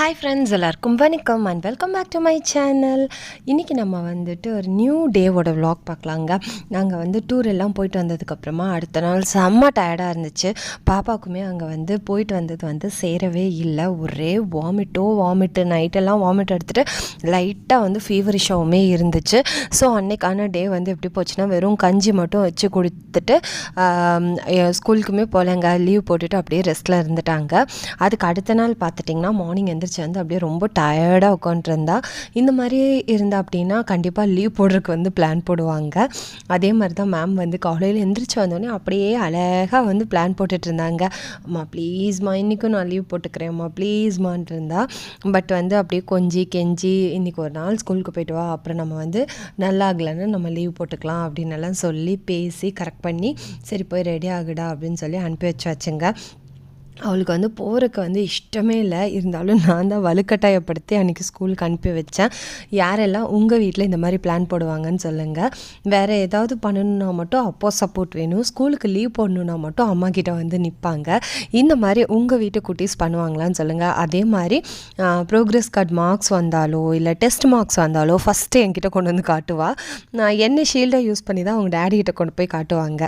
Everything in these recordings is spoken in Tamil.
ஹாய் ஃப்ரெண்ட்ஸ் எல்லாருக்கும் வணக்கம் and welcome back to my channel இன்றைக்கி நம்ம வந்துட்டு ஒரு நியூ டேவோட விலாக் பார்க்கலாங்க. நாங்கள் வந்து டூர் எல்லாம் போயிட்டு வந்ததுக்கப்புறமா அடுத்த நாள் செம்ம டயர்டாக இருந்துச்சு. பாப்பாவுக்குமே அங்கே வந்து போயிட்டு வந்தது வந்து சேரவே இல்லை. ஒரே வாமிட்டோ வாமிட்டு நைட்டெல்லாம் வாமிட் எடுத்துகிட்டு லைட்டாக வந்து ஃபீவரிஷாவுமே இருந்துச்சு. ஸோ அன்னைக்கான டே வந்து எப்படி போச்சுன்னா வெறும் கஞ்சி மட்டும் வச்சு கொடுத்துட்டு ஸ்கூலுக்குமே போகலங்க லீவ் போட்டுட்டு அப்படியே ரெஸ்ட்டில் இருந்துட்டாங்க. அதுக்கு அடுத்த நாள் பார்த்துட்டிங்கன்னா மார்னிங் எந்திரிச்சு வந்து அப்படியே ரொம்ப டயர்டாக உட்காந்துருந்தா இந்த மாதிரி இருந்தா அப்படின்னா கண்டிப்பாக லீவ் போடுறதுக்கு வந்து பிளான் போடுவாங்க. அதே மாதிரி தான் மேம் வந்து காலையில் எந்திரிச்சு வந்தோடனே அப்படியே அழகாக வந்து பிளான் போட்டுட்டு இருந்தாங்க. அம்மா ப்ளீஸ்மா இன்றைக்கும் நான் லீவ் போட்டுக்கிறேன்ம்மா ப்ளீஸ்மான்ட்டு இருந்தா. பட் வந்து அப்படியே கொஞ்சி கெஞ்சி இன்றைக்கி ஒரு நாள் ஸ்கூலுக்கு போயிட்டு வா அப்புறம் நம்ம வந்து நல்லா ஆகலைன்னு நம்ம லீவ் போட்டுக்கலாம் அப்படின்னு எல்லாம் சொல்லி பேசி கரெக்ட் பண்ணி சரி போய் ரெடி ஆகுடா அப்படின்னு சொல்லி அனுப்பி வச்சாச்சுங்க. அவளுக்கு வந்து போகிறக்கு வந்து இஷ்டமே இல்லை. இருந்தாலும் நான் தான் வலுக்கட்டாயப்படுத்தி அன்றைக்கி ஸ்கூலுக்கு அனுப்பி வச்சேன். யாரெல்லாம் உங்கள் வீட்டில் இந்த மாதிரி பிளான் போடுவாங்கன்னு சொல்லுங்கள் வேறு ஏதாவது பண்ணணுன்னா மட்டும் அப்போ சப்போர்ட் வேணும். ஸ்கூலுக்கு லீவ் போடணுன்னா மட்டும் அம்மா கிட்ட வந்து நிற்பாங்க இந்த மாதிரி உங்கள் வீட்டு குட்டீஸ் பண்ணுவாங்களான்னு சொல்லுங்கள் அதே மாதிரி ப்ரோக்ரஸ் கார்டு மார்க்ஸ் வந்தாலோ இல்லை டெஸ்ட் மார்க்ஸ் வந்தாலோ ஃபஸ்ட்டு என்கிட்ட கொண்டு வந்து காட்டுவா. நான் என்ன ஷீல்டை யூஸ் பண்ணி தான் அவங்க டேடி கிட்ட கொண்டு போய் காட்டுவாங்க.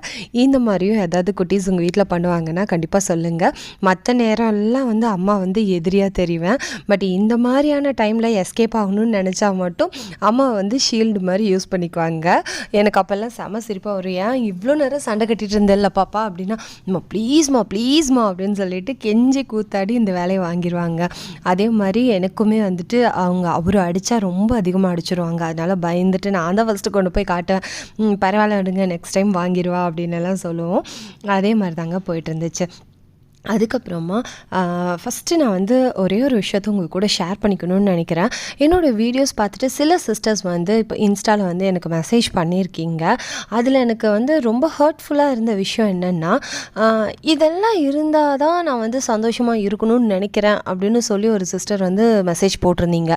இந்த மாதிரியும் ஏதாவது குட்டீஸ் உங்கள் வீட்டில் பண்ணுவாங்கன்னா கண்டிப்பாக சொல்லுங்கள் மற்ற நேரம் எல்லாம் வந்து அம்மா வந்து எதிரியாக தெரிவேன். பட் இந்த மாதிரியான டைமில் எஸ்கேப் ஆகணும்னு நினச்சா மட்டும் அம்மா வந்து ஷீல்டு மாதிரி யூஸ் பண்ணிக்குவாங்க. எனக்கு அப்போல்லாம் செம சிரிப்பாக வரும். ஏன் இவ்வளோ நேரம் சண்டை கட்டிகிட்டு இருந்தேன்ல பாப்பா? அப்படின்னா அம்மா ப்ளீஸ்மா ப்ளீஸ்மா அப்படின்னு சொல்லிட்டு கெஞ்சி கூத்தாடி இந்த வேலையை வாங்கிடுவாங்க அதே மாதிரி எனக்குமே வந்துட்டு அவங்க அவர் அடித்தா ரொம்ப அதிகமாக அடிச்சிருவாங்க. அதனால் பயந்துட்டு நான் தான் ஃபஸ்ட்டு கொண்டு போய் காட்டுவேன். பரவாயில்ல விடுங்க நெக்ஸ்ட் டைம் வாங்கிடுவா அப்படின்னு எல்லாம் சொல்லுவோம். அதே மாதிரி தாங்க போயிட்டு இருந்துச்சு. அதுக்கப்புறமா ஃபஸ்ட்டு நான் வந்து ஒரே ஒரு விஷயத்த உங்கள் கூட ஷேர் பண்ணிக்கணும்னு நினைக்கிறேன். என்னோடய வீடியோஸ் பார்த்துட்டு சில சிஸ்டர்ஸ் வந்து இப்போ இன்ஸ்டாவில் வந்து எனக்கு மெசேஜ் பண்ணியிருக்கீங்க. அதில் எனக்கு வந்து ரொம்ப ஹர்ட்ஃபுல்லாக இருந்த விஷயம் என்னென்னா இதெல்லாம் இருந்தால் தான் நான் வந்து சந்தோஷமாக இருக்கணும்னு நினைக்கிறேன் அப்படின்னு சொல்லி ஒரு சிஸ்டர் வந்து மெசேஜ் போட்டிருந்தீங்க.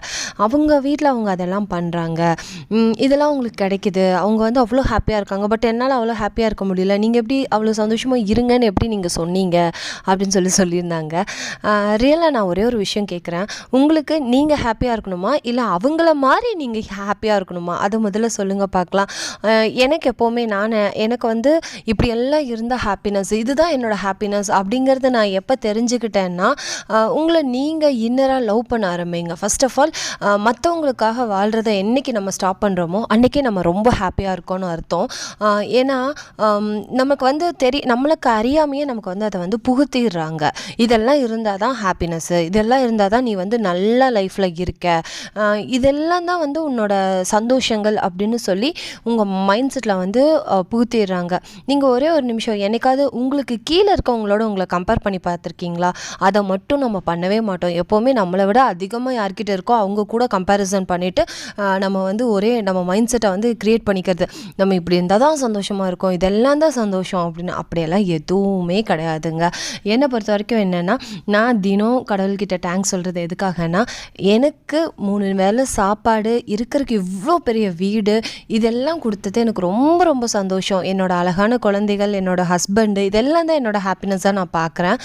அவங்க வீட்டில் அவங்க அதெல்லாம் பண்ணுறாங்க இதெல்லாம் அவங்களுக்கு கிடைக்குது. அவங்க வந்து அவ்வளோ ஹாப்பியாக இருக்காங்க. பட் என்னால் அவ்வளோ ஹாப்பியாக இருக்க முடியல. நீங்கள் எப்படி அவ்வளோ சந்தோஷமாக இருங்கன்னு எப்படி நீங்கள் சொன்னீங்க? அப்படின்னு சொல்லி சொல்லியிருந்தாங்க. ரியலாக நான் ஒரே ஒரு விஷயம் கேட்குறேன் உங்களுக்கு நீங்கள் ஹாப்பியாக இருக்கணுமா? இல்லை அவங்கள மாதிரி நீங்கள் ஹாப்பியாக இருக்கணுமா? அதை முதல்ல சொல்லுங்கள் பார்க்கலாம். எனக்கு எப்போவுமே நான் எனக்கு வந்து இப்படி எல்லாம் இருந்தால் ஹாப்பினஸ் இதுதான் என்னோட ஹாப்பினஸ் அப்படிங்கிறத நான் எப்போ தெரிஞ்சுக்கிட்டேன்னா உங்களை நீங்கள் இன்னராக லவ் பண்ண ஆரம்பிங்க. ஃபஸ்ட் ஆஃப் ஆல் மற்றவங்களுக்காக வாழ்கிறத என்னைக்கு நம்ம ஸ்டாப் பண்ணுறோமோ அன்றைக்கே நம்ம ரொம்ப ஹாப்பியாக இருக்கோம்னு அர்த்தம். ஏன்னா நமக்கு வந்து தெரிய நம்மளுக்கு அறியாமையே நமக்கு வந்து அதை வந்து புகுத்தி புகுத்திடுறாங்க இதெல்லாம் இருந்தால் தான் ஹாப்பினஸ்ஸு இதெல்லாம் இருந்தால் தான் நீ வந்து நல்ல லைஃப்பில் இருக்க. இதெல்லாம் தான் வந்து உன்னோட சந்தோஷங்கள் அப்படின்னு சொல்லி உங்கள் மைண்ட் செட்டில் வந்து புகுத்திடுறாங்க. நீங்கள் ஒரே ஒரு நிமிஷம் என்னைக்காவது உங்களுக்கு கீழே இருக்கவங்களோட உங்களை கம்பேர் பண்ணி பார்த்துருக்கீங்களா? அதை மட்டும் நம்ம பண்ணவே மாட்டோம். எப்போவுமே நம்மளை விட அதிகமாக யார்கிட்ட இருக்கோ அவங்க கூட கம்பேரிசன் பண்ணிவிட்டு நம்ம வந்து ஒரே நம்ம மைண்ட் செட்டை வந்து க்ரியேட் பண்ணிக்கிறது. நம்ம இப்படி இருந்தால் தான் சந்தோஷமாக இருக்கும் இதெல்லாம் தான் சந்தோஷம் அப்படின்னு. அப்படியெல்லாம் எதுவுமே கிடையாதுங்க. என்னை பொறுத்த வரைக்கும் என்னென்னா நான் தினம் கடவுள்கிட்ட டேங்க் சொல்கிறது எதுக்காகனா எனக்கு மூணு வேலை சாப்பாடு இருக்கிறதுக்கு இவ்வளோ பெரிய வீடு இதெல்லாம் கொடுத்தது எனக்கு ரொம்ப ரொம்ப சந்தோஷம். என்னோடய அழகான குழந்தைகள் என்னோட ஹஸ்பண்டு இதெல்லாம் தான் என்னோட ஹாப்பினஸ்ஸாக நான் பார்க்குறேன்.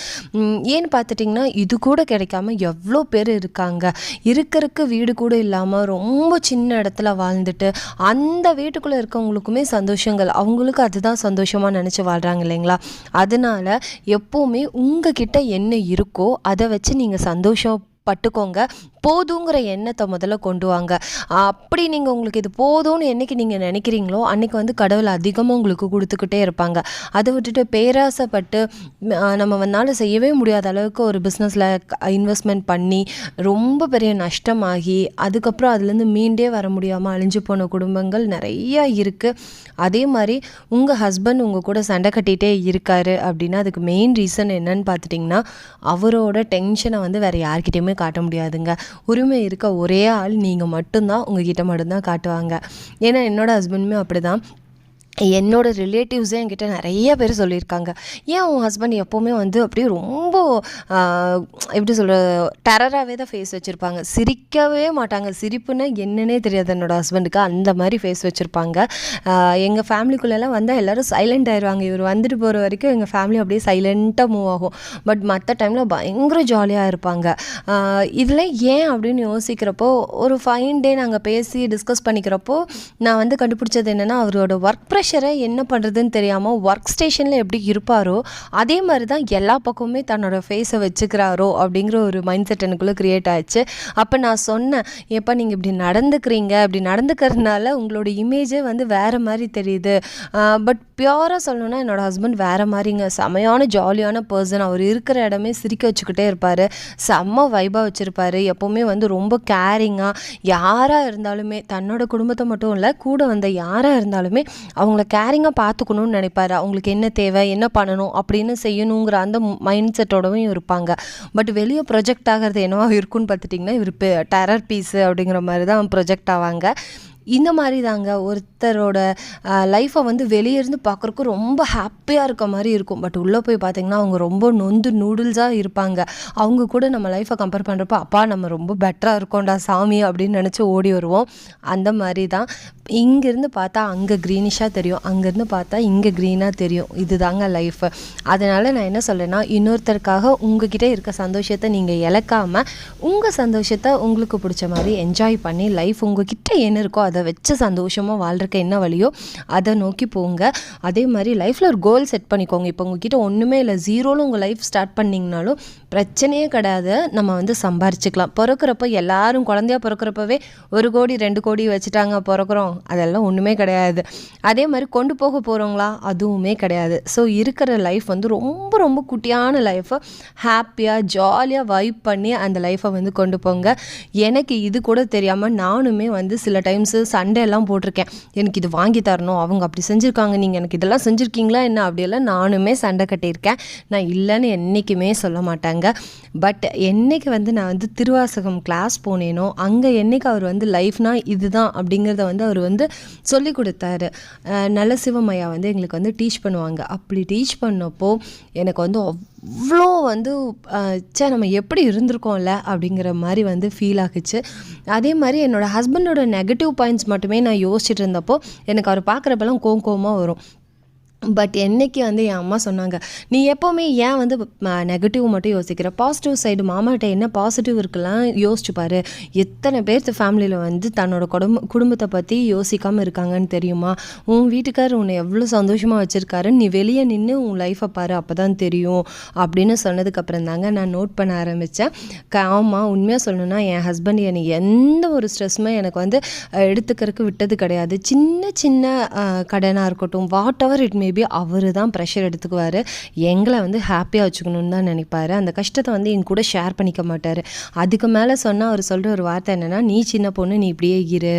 ஏன்னு பார்த்துட்டிங்கன்னா இது கூட கிடைக்காம எவ்வளோ பேர் இருக்காங்க. இருக்கிறதுக்கு வீடு கூட இல்லாமல் ரொம்ப சின்ன இடத்துல வாழ்ந்துட்டு அந்த வீட்டுக்குள்ளே இருக்கவங்களுக்குமே சந்தோஷங்கள். அவங்களுக்கு அதுதான் சந்தோஷமாக நினச்சி வாழ்கிறாங்க இல்லைங்களா? அதனால எப்போவுமே உங்ககிட்ட என்ன இருக்கோ அதை வச்சு நீங்கள் சந்தோஷம் பட்டுக்கோங்க. போதுங்கிற எண்ணத்தை முதல்ல கொண்டு வாங்க. அப்படி நீங்கள் உங்களுக்கு இது போதும்னு என்னைக்கு நீங்கள் நினைக்கிறீங்களோ அன்றைக்கி வந்து கடவுள் அதிகமாக உங்களுக்கு கொடுத்துக்கிட்டே இருப்பாங்க. அதை விட்டுட்டு பேராசைப்பட்டு நம்ம வந்தாலும் செய்யவே முடியாத அளவுக்கு ஒரு பிஸ்னஸில் இன்வெஸ்ட்மெண்ட் பண்ணி ரொம்ப பெரிய நஷ்டமாகி அதுக்கப்புறம் அதுலேருந்து மீண்டே வர முடியாமல் அழிஞ்சு போன குடும்பங்கள் நிறையா இருக்குது அதே மாதிரி உங்கள் ஹஸ்பண்ட் உங்கள் கூட சண்டை கட்டிகிட்டே இருக்காரு அப்படின்னா அதுக்கு மெயின் ரீசன் என்னன்னு பார்த்துட்டிங்கன்னா அவரோட டென்ஷனை வந்து வேறு யார்கிட்டையுமே காட்ட முடியாதுங்க. உரிமை இருக்க ஒரே ஆள் நீங்கள் மட்டும்தான் உங்ககிட்ட மட்டும்தான் காட்டுவாங்க. ஏன்னா என்னோட ஹஸ்பண்டுமே அப்படி தான் என்னோடய ரிலேட்டிவ்ஸே என்கிட்ட நிறைய பேர் சொல்லியிருக்காங்க. ஏன் உன் ஹஸ்பண்ட் எப்போவுமே வந்து அப்படியே ரொம்ப எப்படி சொல்கிற டெரராகவே தான் ஃபேஸ் வச்சுருப்பாங்க. சிரிக்கவே மாட்டாங்க. சிரிப்புன்னா என்னன்னே தெரியாது என்னோடய ஹஸ்பண்டுக்கு அந்த மாதிரி ஃபேஸ் வச்சுருப்பாங்க. எங்கள் ஃபேமிலிக்குள்ளெல்லாம் வந்தால் எல்லோரும் சைலண்ட் ஆயிடுவாங்க இவர் வந்துட்டு போகிற வரைக்கும் எங்கள் ஃபேமிலி அப்படியே சைலண்ட்டாக மூவ் ஆகும். பட் மற்ற டைமில் பயங்கர ஜாலியாக இருப்பாங்க. இதில் ஏன் அப்படின்னு யோசிக்கிறப்போ ஒரு ஃபைன் டே நாங்கள் பேசி டிஸ்கஸ் பண்ணிக்கிறப்போ நான் வந்து கண்டுபிடிச்சது என்னென்னா அவரோட ஒர்க் ப்ரெஷரை என்ன பண்ணுறதுன்னு தெரியாமல் ஒர்க் ஸ்டேஷனில் எப்படி இருப்பாரோ அதே மாதிரி தான் எல்லா பக்கமுமே தன்னோட ஃபேஸை வச்சுக்கிறாரோ அப்படிங்கிற ஒரு மைண்ட் செட் எனக்குள்ளே க்ரியேட் ஆச்சு அப்போ நான் சொன்னேன் எப்போ நீங்கள் இப்படி நடந்துக்கிறீங்க. இப்படி நடந்துக்கிறதுனால உங்களோட இமேஜே வந்து வேறு மாதிரி தெரியுது. பட் பியூராக சொல்லணும்னா என்னோட ஹஸ்பண்ட் வேறு மாதிரிங்க. செமையான ஜாலியான பர்சன் அவர் இருக்கிற இடமே சிரிக்க வச்சுக்கிட்டே இருப்பார். செம்ம வைபாக வச்சுருப்பார். எப்போவுமே வந்து ரொம்ப கேரிங்காக யாராக இருந்தாலுமே தன்னோட குடும்பத்தை மட்டும் இல்லை கூட வந்த யாராக இருந்தாலுமே அவங்கள கேரிங்காக பார்த்துக்கணும்னு நினைப்பாரு. அவங்களுக்கு என்ன தேவை என்ன பண்ணணும் அப்படின்னு செய்யணுங்கிற அந்த மைண்ட் செட்டோடவும் இருப்பாங்க. பட் வெளியே ப்ரொஜெக்ட் ஆகிறது என்னவா இருக்குன்னு பார்த்துட்டிங்கன்னா இவர் டெரர் பீஸு அப்படிங்கிற மாதிரி தான் ப்ரொஜெக்ட் ஆவாங்க. இந்த மாதிரி தாங்க ஒருத்தரோட லைஃப்பை வந்து வெளியே இருந்து பார்க்குறக்கு ரொம்ப ஹாப்பியாக இருக்க மாதிரி இருக்கும். பட் உள்ளே போய் பார்த்தீங்கன்னா அவங்க ரொம்ப நொந்து நூடுல்ஸாக இருப்பாங்க. அவங்க கூட நம்ம லைஃப்பை கம்பேர் பண்ணுறப்போ அப்பா நம்ம ரொம்ப பெட்டராக இருக்கோம்டா சாமி அப்படின்னு நினச்சி ஓடி வருவோம். அந்த மாதிரி தான் இங்கேருந்து பார்த்தா அங்கே க்ரீனிஷாக தெரியும். அங்கேருந்து பார்த்தா இங்கே க்ரீனாக தெரியும். இதுதாங்க லைஃப் அதனால் நான் என்ன சொல்கிறேன்னா இன்னொருத்தருக்காக உங்ககிட்ட இருக்க சந்தோஷத்தை நீங்கள் இழக்காமல் உங்கள் சந்தோஷத்தை உங்களுக்கு பிடிச்ச மாதிரி என்ஜாய் பண்ணி லைஃப் உங்ககிட்ட என்ன இருக்கோ அதை அதை வச்சு சந்தோஷமாக வாழ்றதுக்கு என்ன வழியோ அதை நோக்கி போங்க. அதே மாதிரி லைஃப்பில் ஒரு கோல் செட் பண்ணிக்கோங்க. இப்போ உங்ககிட்ட ஒன்றுமே இல்லை. ஜீரோவில் உங்கள் லைஃப் ஸ்டார்ட் பண்ணிங்கனாலும் பிரச்சனையே கிடையாது. நம்ம வந்து சம்பாரிச்சுக்கலாம். பிறக்கிறப்ப எல்லாரும் குழந்தையா பிறக்கிறப்பவே ஒரு கோடி ரெண்டு கோடி வச்சுட்டாங்க பிறக்கிறோம். அதெல்லாம் ஒன்றுமே கிடையாது. அதே மாதிரி கொண்டு போக போகிறவங்களா அதுவுமே கிடையாது. ஸோ இருக்கிற லைஃப் வந்து ரொம்ப ரொம்ப குட்டியான லைஃப்பை ஹாப்பியாக ஜாலியாக வைப் பண்ணி அந்த லைஃப்பை வந்து கொண்டு போங்க. எனக்கு இது கூட தெரியாமல் நானுமே வந்து சில டைம்ஸு சண்டையெல்லாம் எல்லாம் போட்டிருக்கேன். எனக்கு இது வாங்கி தரணும் அவங்க அப்படி செஞ்சுருக்காங்க நீங்கள் எனக்கு இதெல்லாம் செஞ்சுருக்கீங்களா என்ன அப்படியெல்லாம் நானுமே சண்டை கட்டியிருக்கேன். நான் இல்லைன்னு என்றைக்குமே சொல்ல மாட்டாங்க. பட் என்னைக்கு வந்து நான் வந்து திருவாசகம் கிளாஸ் போனேனோ அங்கே என்னைக்கு அவர் வந்து லைஃப்னா இதுதான் அப்படிங்கிறத வந்து அவர் வந்து சொல்லி கொடுத்தாரு. நல்ல சிவமையா வந்து எங்களுக்கு வந்து டீச் பண்ணுவாங்க. அப்படி டீச் பண்ணப்போ எனக்கு வந்து அவ்வளோ வந்து சே ச்சே நம்ம எப்படி இருந்திருக்கோம்ல அப்படிங்கிற மாதிரி வந்து ஃபீல் ஆகுச்சு. அதே மாதிரி என்னோடய ஹஸ்பண்டோட நெகட்டிவ் பாயிண்ட்ஸ் மட்டுமே நான் யோசிச்சுட்டு இருந்தப்போ எனக்கு அவர் பார்க்குறப்பெல்லாம் கோம் கோமாக வரும். பட் என்னைக்கு வந்து என் அம்மா சொன்னாங்க நீ எப்போவுமே ஏன் வந்து நெகட்டிவ் மட்டும் யோசிக்கிற? பாசிட்டிவ் சைடு மாமாட்ட என்ன பாசிட்டிவ் இருக்கலாம் யோசிச்சு பாரு. எத்தனை பேர் ஃபேமிலியில் வந்து தன்னோட குடும்ப குடும்பத்தை பற்றி யோசிக்காமல் இருக்காங்கன்னு தெரியுமா? உன் வீட்டுக்காரர் உன்னை எவ்வளோ சந்தோஷமாக வச்சுருக்காரு நீ வெளியே நின்று உன் லைஃப்பை பாரு அப்போ தான் தெரியும். அப்படின்னு சொன்னதுக்கப்புறம் தாங்க நான் நோட் பண்ண ஆரம்பித்தேன் ஆமாம் உண்மையாக சொல்லணும்னா என் ஹஸ்பண்ட் என்னை எந்த ஒரு ஸ்ட்ரெஸ்ஸுமே எனக்கு வந்து எடுத்துக்கிறதுக்கு விட்டது கிடையாது. சின்ன சின்ன கடனாக இருக்கட்டும் வாட் எவர் இட் மேபி அவர் தான் ப்ரெஷர் எடுத்துக்குவார். எங்களை வந்து ஹாப்பியாக வச்சுக்கணும்னு தான் நினைப்பாரு. அந்த கஷ்டத்தை வந்து என் கூட ஷேர் பண்ணிக்க மாட்டார். அதுக்கு மேலே சொன்னால் அவர் சொல்கிற ஒரு வார்த்தை என்னென்னா நீ சின்ன பொண்ணு நீ இப்படியே இரு.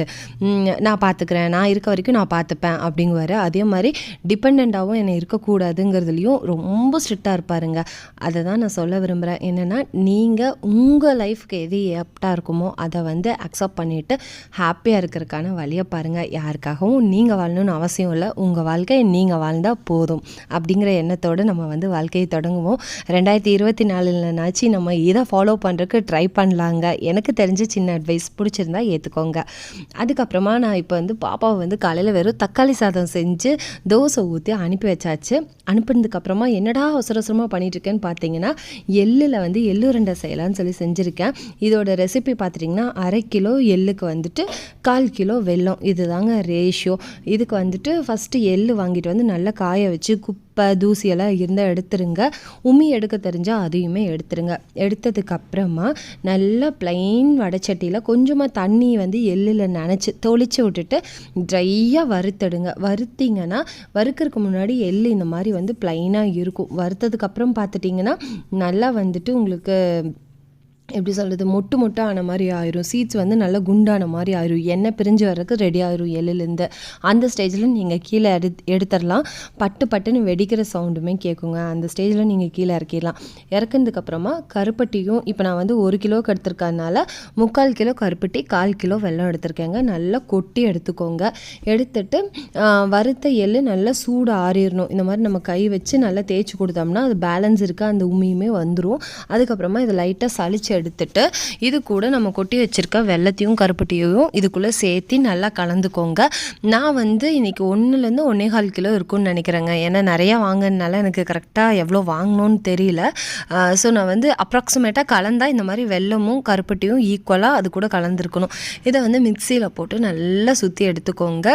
நான் பார்த்துக்கிறேன் நான் இருக்க வரைக்கும் நான் பார்த்துப்பேன் அப்படிங்குவாரு. அதே மாதிரி டிபெண்ட்டாகவும் என்னை இருக்கக்கூடாதுங்கிறதுலையும் ரொம்ப ஸ்ட்ரிக்டாக இருப்பாருங்க. அதை தான் நான் சொல்ல விரும்புகிறேன் என்னென்னா நீங்கள் உங்கள் லைஃப்க்கு எது ஏப்டாக இருக்குமோ அதை வந்து அக்செப்ட் பண்ணிவிட்டு ஹாப்பியாக இருக்கிறதுக்கான வழியை பாருங்கள் யாருக்காகவும் நீங்கள் வாழணும்னு அவசியம் இல்லை. உங்கள் வாழ்க்கையை நீங்கள் இருந்தால் போதும் அப்படிங்கிற எண்ணத்தோடு நம்ம வந்து வாழ்க்கையை தொடங்குவோம். ரெண்டாயிரத்தி இருபத்தி நாலுலனாச்சு நம்ம இதை ஃபாலோ பண்ணுறதுக்கு ட்ரை பண்ணலாங்க. எனக்கு தெரிஞ்ச சின்ன அட்வைஸ் பிடிச்சிருந்தா ஏற்றுக்கோங்க அதுக்கப்புறமா நான் இப்போ வந்து பாப்பாவை வந்து காலையில் வெறும் தக்காளி சாதம் செஞ்சு தோசை ஊற்றி அனுப்பி வச்சாச்சு. அனுப்பினதுக்கப்புறமா என்னடா அவசர அவசரமாக பண்ணிட்டு இருக்கேன்னு பார்த்தீங்கன்னா எள்ளில் வந்து எள்ளு ரெண்டை செய்யலாம்னு சொல்லி செஞ்சுருக்கேன். இதோட ரெசிபி பார்த்துட்டிங்கன்னா அரை கிலோ எள்ளுக்கு வந்துட்டு கால் கிலோ வெல்லம். இதுதாங்க ரேஷியோ இதுக்கு வந்துட்டு ஃபஸ்ட்டு எள்ளு வாங்கிட்டு வந்து நல்லா காய வச்சு குப்பை தூசியெல்லாம் இருந்தால் எடுத்துருங்க. உமி எடுக்க தெரிஞ்சால் அதையுமே எடுத்துருங்க. எடுத்ததுக்கப்புறமா நல்லா ப்ளைன் வடைச்சட்டியில் கொஞ்சமாக தண்ணி வந்து எள்ளில் நனைச்சி தொளிச்சு விட்டுட்டு ட்ரையாக வறுத்துடுங்க. வறுத்திங்கன்னா வறுக்கறதுக்கு முன்னாடி எள் இந்த மாதிரி வந்து ப்ளைனாக இருக்கும். வறுத்ததுக்கப்புறம் பார்த்துட்டிங்கன்னா நல்லா வந்துட்டு உங்களுக்கு எப்படி சொல்கிறது மொட்டு மொட்டு ஆன மாதிரி ஆயிரும். சீட்ஸ் வந்து நல்லா குண்டான மாதிரி ஆயிரும். எண்ணெய் பிரிஞ்சு வர்றதுக்கு ரெடி ஆயிரும் எள்ளுலேருந்து அந்த ஸ்டேஜில் நீங்கள் கீழே எடு எடுத்துடலாம். பட்டு பட்டுன்னு வெடிக்கிற சவுண்டுமே கேட்குங்க அந்த ஸ்டேஜில் நீங்கள் கீழே இறக்கிடலாம். இறக்குனதுக்கப்புறமா கருப்பட்டியும் இப்போ நான் வந்து ஒரு கிலோவுக்கு எடுத்திருக்கறனால முக்கால் கிலோ கருப்பட்டி கால் கிலோ வெல்லம் எடுத்திருக்கேங்க. நல்லா கொட்டி எடுத்துக்கோங்க. எடுத்துட்டு வறுத்த எள்ளு நல்லா சூடு ஆறிடணும் இந்த மாதிரி நம்ம கை வச்சு நல்லா தேய்ச்சி கொடுத்தோம்னா அது பேலன்ஸ் இருக்குது அந்த உமியுமே வந்துடும் அதுக்கப்புறமா இதை லைட்டாக சளிச்சு எடுத்துட்டு இது கூட நம்ம கொட்டி வச்சிருக்க வெள்ளத்தையும் கருப்பட்டியையும் இதுக்குள்ளே சேர்த்து நல்லா கலந்துக்கோங்க. நான் வந்து இன்றைக்கி ஒன்றுலேருந்து ஒன்றே கால் கிலோ இருக்கும்னு நினைக்கிறேங்க. ஏன்னா நிறையா வாங்கினால எனக்கு கரெக்டாக எவ்வளோ வாங்கணும்னு தெரியல. ஸோ நான் வந்து அப்ராக்சிமேட்டாக கலந்தால் இந்த மாதிரி வெல்லமும் கருப்பட்டியும் ஈக்குவலாக அது கூட கலந்துருக்கணும். இதை வந்து மிக்சியில் போட்டு நல்லா சுற்றி எடுத்துக்கோங்க.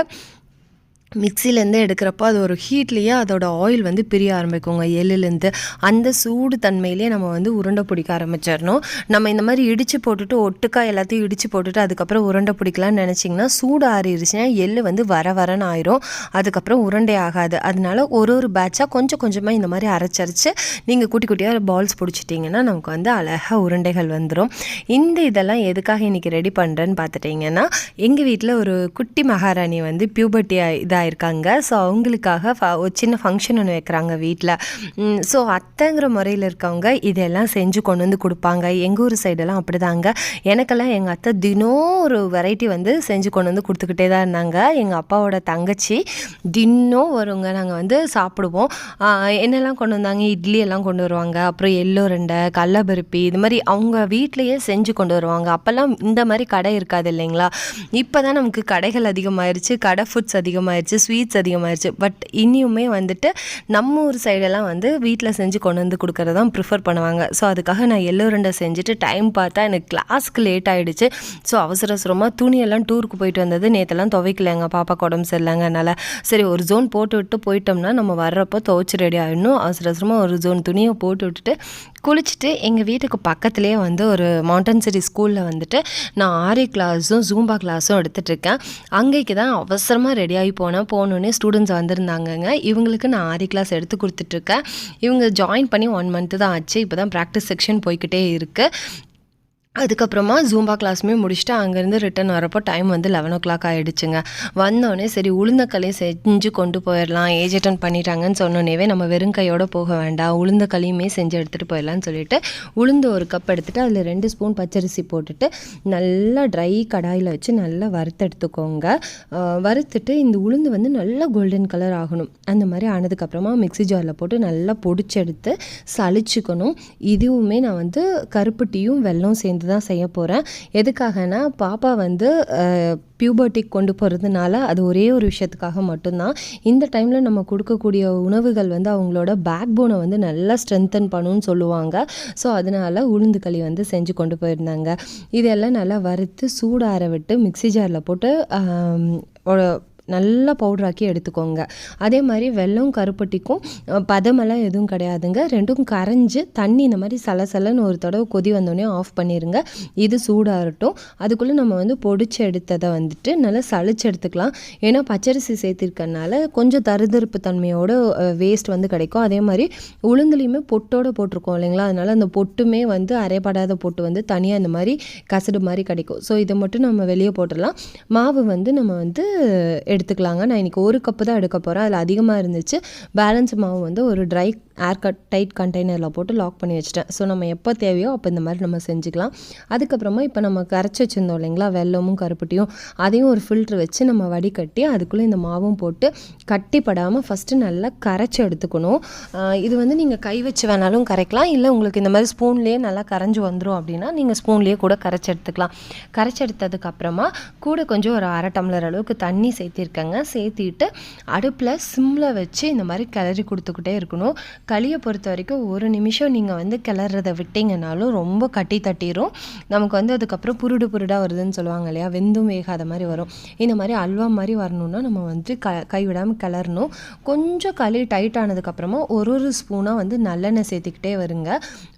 மிக்சிலேருந்து எடுக்கிறப்போ அது ஒரு ஹீட்லேயே அதோட ஆயில் வந்து பிரிய ஆரம்பிக்குங்க. எள்ளுலேருந்து அந்த சூடு தன்மையிலே நம்ம வந்து உருண்டை பிடிக்க ஆரம்பிச்சிடணும். நம்ம இந்த மாதிரி இடித்து போட்டுட்டு ஒட்டுக்கா எல்லாத்தையும் இடித்து போட்டுட்டு அதுக்கப்புறம் உருண்டை பிடிக்கலாம்னு நினச்சிங்கன்னா சூடு ஆறிடுச்சுன்னா எள்ளு வந்து வர வரன்னு ஆயிரும். அதுக்கப்புறம் உருண்டை ஆகாது. அதனால ஒரு ஒரு பேட்சாக கொஞ்சம் கொஞ்சமாக இந்த மாதிரி அரைச்சரைச்சு நீங்கள் குட்டி குட்டியாக பால்ஸ் பிடிச்சிட்டிங்கன்னா நமக்கு வந்து அழகாக உருண்டைகள் வந்துடும் இந்த இதெல்லாம் எதுக்காக இன்றைக்கி ரெடி பண்ணுறேன்னு பார்த்துட்டிங்கன்னா எங்கள் வீட்டில் ஒரு குட்டி மகாராணி வந்து பியூபர்ட்டி இதாயிருக்காங்க. ஸோ அவங்களுக்காக ஃப- ஒரு சின்ன ஃபங்க்ஷன் ஒன்று வைக்கிறாங்க வீட்டில் ஸோ அத்தைங்கிற முறையில் இருக்கவங்க இதெல்லாம் செஞ்சு கொண்டு வந்து கொடுப்பாங்க. எங்கள் ஊர் சைடெல்லாம் அப்படிதாங்க. எனக்கெல்லாம் எங்கள் அத்தை தினம் ஒரு வெரைட்டி வந்து செஞ்சு கொண்டு வந்து கொடுத்துக்கிட்டே தான் இருந்தாங்க. எங்கள் அப்பாவோட தங்கச்சி தினம் வருங்க. நாங்கள் வந்து சாப்பிடுவோம். என்னெல்லாம் கொண்டு வந்தாங்க? இட்லி எல்லாம் கொண்டு வருவாங்க. அப்புறம் எல்லோ ரெண்டை கடலபருப்பி இது மாதிரி அவங்க வீட்டிலையே செஞ்சு கொண்டு வருவாங்க. அப்போல்லாம் இந்த மாதிரி கடை இருக்காது இல்லைங்களா? இப்போ தான் நமக்கு கடைகள் அதிகமாயிருச்சு. கடை ஃபுட்ஸ் அதிகமாயிருச்சு. ஸ்வீட்ஸ் அதிகமாகிடுச்சு பட் இனியுமே வந்துட்டு நம்ம ஊர் சைடெல்லாம் வந்து வீட்டில் செஞ்சு கொண்டு வந்து கொடுக்கறது தான் ப்ரிஃபர் பண்ணுவாங்க. ஸோ அதுக்காக நான் எல்லோ ரெண்டை செஞ்சுட்டு டைம் பார்த்தா எனக்கு கிளாஸ்க்கு லேட் ஆகிடுச்சு ஸோ அவசர அவசரமாக துணியெல்லாம் டூருக்கு போயிட்டு வந்தது. நேற்றெல்லாம் துவைக்கலையாங்க பாப்பாக்கு உடம்பு சரியில்லைங்க. அதனால் சரி ஒரு ஜோன் போட்டு விட்டு போயிட்டோம்னா நம்ம வர்றப்போ துவைச்சி ரெடி ஆகிடணும் அவசர அவசரமாக ஒரு ஜோன் துணியை போட்டு விட்டுட்டு குளிச்சுட்டு எங்கள் வீட்டுக்கு பக்கத்துலேயே வந்து ஒரு மவுண்டன் சிட்டி ஸ்கூலில் வந்துட்டு நான் ஆரி கிளாஸும் ஜூம்பா கிளாஸும் எடுத்துகிட்ருக்கேன் அங்கேக்கு தான் அவசரமாக ரெடியாகி போனேன். போனோடனே ஸ்டூடெண்ட்ஸ் வந்திருந்தாங்கங்க. இவங்களுக்கு நான் ஆரி கிளாஸ் எடுத்து கொடுத்துட்ருக்கேன் இவங்க ஜாயின் பண்ணி ஒன் மந்த்து தான் ஆச்சு. இப்போ தான் ப்ராக்டிஸ் செக்ஷன் போய்க்கிட்டே இருக்குது அதுக்கப்புறமா ஜூம்பா கிளாஸுமே முடிச்சுட்டு அங்கேருந்து ரிட்டர்ன் வரப்போ டைம் வந்து லெவன் ஓ கிளாக் ஆகிடுச்சுங்க வந்தோடனே சரி உளுந்தக்களையும் செஞ்சு கொண்டு போயிடலாம். ஏஜ் அட்டன் பண்ணிட்டாங்கன்னு சொன்னோன்னேவே நம்ம வெறும் கையோடு போக வேண்டாம். உளுந்தக்களியுமே செஞ்சு எடுத்துகிட்டு போயிடலான்னு சொல்லிட்டு உளுந்து ஒரு கப் எடுத்துகிட்டு அதில் ரெண்டு ஸ்பூன் பச்சரிசி போட்டுட்டு நல்லா ட்ரை கடாயில் வச்சு நல்லா வறுத்தெடுத்துக்கோங்க வறுத்துட்டு இந்த உளுந்து வந்து நல்லா கோல்டன் கலர் ஆகணும். அந்த மாதிரி ஆனதுக்கப்புறமா மிக்ஸி ஜாரில் போட்டு நல்லா பொடிச்செடுத்து சளிச்சுக்கணும். இதுவுமே நான் வந்து கருப்பட்டியும் வெல்லம் சேர்ந்து தான் செய்ய போகிறேன் எதுக்காகனா பாப்பா வந்து பியூபர்ட்டிக் கொண்டு போகிறதுனால அது ஒரே ஒரு விஷயத்துக்காக மட்டும்தான். இந்த டைமில் நம்ம கொடுக்கக்கூடிய உணவுகள் வந்து அவங்களோட பேக் போனை வந்து நல்லா ஸ்ட்ரென்தன் பண்ணுன்னு சொல்லுவாங்க. ஸோ அதனால உளுந்து களி வந்து செஞ்சு கொண்டு போயிருந்தாங்க. இதெல்லாம் நல்லா வறுத்து சூடார விட்டு மிக்ஸி ஜாரில் போட்டு நல்லா பவுடராக்கி எடுத்துக்கோங்க. அதே மாதிரி வெல்லம் கருப்பட்டிக்கும் பதமெல்லாம் எதுவும் கிடையாதுங்க. ரெண்டும் கரைஞ்சு தண்ணி இந்த மாதிரி சலசலன்னு ஒரு தடவை கொதி வந்தோடனே ஆஃப் பண்ணிடுங்க இது சூடாகட்டும் அதுக்குள்ளே நம்ம வந்து பொடிச்சு எடுத்ததை வந்துட்டு நல்லா சளிச்சு எடுத்துக்கலாம். ஏன்னா பச்சரிசி சேர்த்திருக்கறனால கொஞ்சம் தருதருப்பு தன்மையோட வேஸ்ட் வந்து கிடைக்கும். அதே மாதிரி உளுந்துலையுமே பொட்டோட போட்டிருக்கோம் இல்லைங்களா? அதனால் அந்த பொட்டுமே வந்து அரைப்படாத பொட்டு வந்து தனியாக இந்த மாதிரி கசடு மாதிரி கிடைக்கும். ஸோ இதை மட்டும் நம்ம வெளியே போட்டுடலாம். மாவு வந்து நம்ம வந்து எடுத்துக்கலாங்க. நான் இன்றைக்கி ஒரு கப்பு தான் எடுக்க போகிறேன் அதில் அதிகமாக இருந்துச்சு. பேலன்ஸ் மாவு வந்து ஒரு ட்ரை ஏர் கட் டைட் கண்டெய்னரில் போட்டு லாக் பண்ணி வச்சிட்டேன். ஸோ நம்ம எப்போ தேவையோ அப்போ இந்த மாதிரி நம்ம செஞ்சுக்கலாம். அதுக்கப்புறமா இப்போ நம்ம கரைச்சி வச்சுருந்தோம் இல்லைங்களா வெல்லமும் கருப்பட்டியும் அதையும் ஒரு ஃபில்ட்ரு வச்சு நம்ம வடிகட்டி அதுக்குள்ளே இந்த மாவும் போட்டு கட்டிப்படாமல் ஃபஸ்ட்டு நல்லா கரைச்சி எடுத்துக்கணும். இது வந்து நீங்கள் கை வச்சு வேணாலும் கரைக்கலாம். இல்லை உங்களுக்கு இந்த மாதிரி ஸ்பூன்லேயே நல்லா கரைஞ்சி வந்துடும் அப்படின்னா நீங்கள் ஸ்பூன்லேயே கூட கரைச்சி எடுத்துக்கலாம். கரைச்சி எடுத்ததுக்கப்புறமா கூட கொஞ்சம் ஒரு அரை டம்ளர் அளவுக்கு தண்ணி சேர்த்திருக்கேங்க. சேர்த்திட்டு அடுப்பில் சிம்மில் வச்சு இந்த மாதிரி கிளறி கொடுத்துக்கிட்டே இருக்கணும். களியை பொறுத்த வரைக்கும் ஒரு நிமிஷம் நீங்கள் வந்து கிளறத விட்டிங்கனாலும் ரொம்ப கட்டி தட்டிடும் நமக்கு வந்து அதுக்கப்புறம் புருடு புருடாக வருதுன்னு சொல்லுவாங்க இல்லையா? வெந்தும் வேகாத மாதிரி வரும். இந்த மாதிரி அல்வா மாதிரி வரணும்னா நம்ம வந்து க கைவிடாமல் கிளறணும். கொஞ்சம் களி டைட் ஆனதுக்கப்புறமா ஒரு ஒரு ஸ்பூனாக வந்து நல்லெண்ணெய் சேர்த்துக்கிட்டே வருங்க.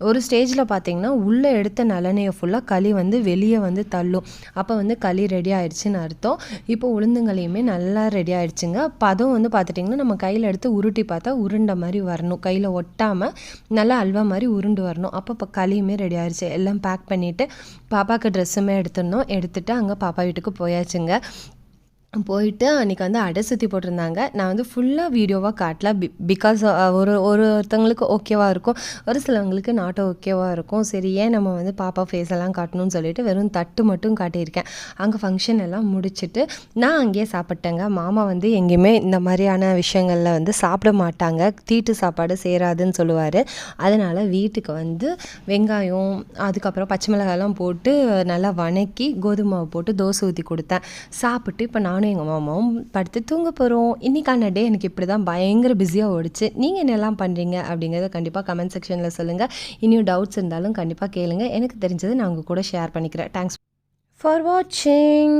ஒரு ஸ்டேஜில் பார்த்தீங்கன்னா உள்ளே எடுத்த நல்லெண்ணெயை ஃபுல்லாக களி வந்து வெளியே வந்து தள்ளும். அப்போ வந்து களி ரெடி ஆயிடுச்சுன்னு அர்த்தம். இப்போ உளுந்துங்களையுமே நல்லா ரெடி ஆயிடுச்சுங்க. பதம் வந்து பார்த்துட்டிங்கன்னா நம்ம கையில் எடுத்து உருட்டி பார்த்தா உருண்டை மாதிரி வரணும். கையில் கையில் ஒட்டாமல் நல்லா அல்வா மாதிரி உருண்டு வரணும். அப்போ இப்போ களியுமே ரெடி ஆயிடுச்சு எல்லாம் பேக் பண்ணிவிட்டு பாப்பாவுக்கு ட்ரெஸ்ஸுமே எடுத்துடணும். எடுத்துகிட்டு அங்கே பாப்பா வீட்டுக்கு போயாச்சுங்க. போயிட்டு அன்றைக்கி வந்து அடை சுற்றி போட்டிருந்தாங்க. நான் வந்து ஃபுல்லாக வீடியோவாக காட்டல. பி பிகாஸ் ஒரு ஒரு ஒருத்தவங்களுக்கு ஓகேவாக இருக்கும். ஒரு சிலவங்களுக்கு நாட் ஓகேவாக இருக்கும். சரி ஏன் நம்ம வந்து பாப்பா ஃபேஸ் எல்லாம் காட்டணும்னு சொல்லிட்டு வெறும் தட்டு மட்டும் காட்டியிருக்கேன். அங்கே ஃபங்க்ஷன் எல்லாம் முடிச்சுட்டு நான் அங்கேயே சாப்பிட்டேங்க. மாமா வந்து எங்கேயுமே இந்த மாதிரியான விஷயங்களில் வந்து சாப்பிட மாட்டாங்க. தீட்டு சாப்பாடு சேராதுன்னு சொல்லுவார். அதனால் வீட்டுக்கு வந்து வெங்காயம் அதுக்கப்புறம் பச்சை மிளகாயெல்லாம் போட்டு நல்லா வணக்கி கோதுமாவை போட்டு தோசை ஊற்றி கொடுத்தேன். சாப்பிட்டு இப்போ நான் நானும் எங்கள் மாமாவும் படுத்து தூங்க போகிறோம் இன்றைக்கான டே எனக்கு இப்படி தான் பயங்கர பிஸியாக ஓடிச்சு. நீங்கள் என்னெல்லாம் பண்ணுறீங்க அப்படிங்கிறத கண்டிப்பாக கமெண்ட் செக்ஷனில் சொல்லுங்கள் இனியும் டவுட்ஸ் இருந்தாலும் கண்டிப்பாக கேளுங்கள் எனக்கு தெரிஞ்சதை நான் உங்கள் கூட ஷேர் பண்ணிக்கிறேன். தேங்க்ஸ் ஃபார் வாட்சிங்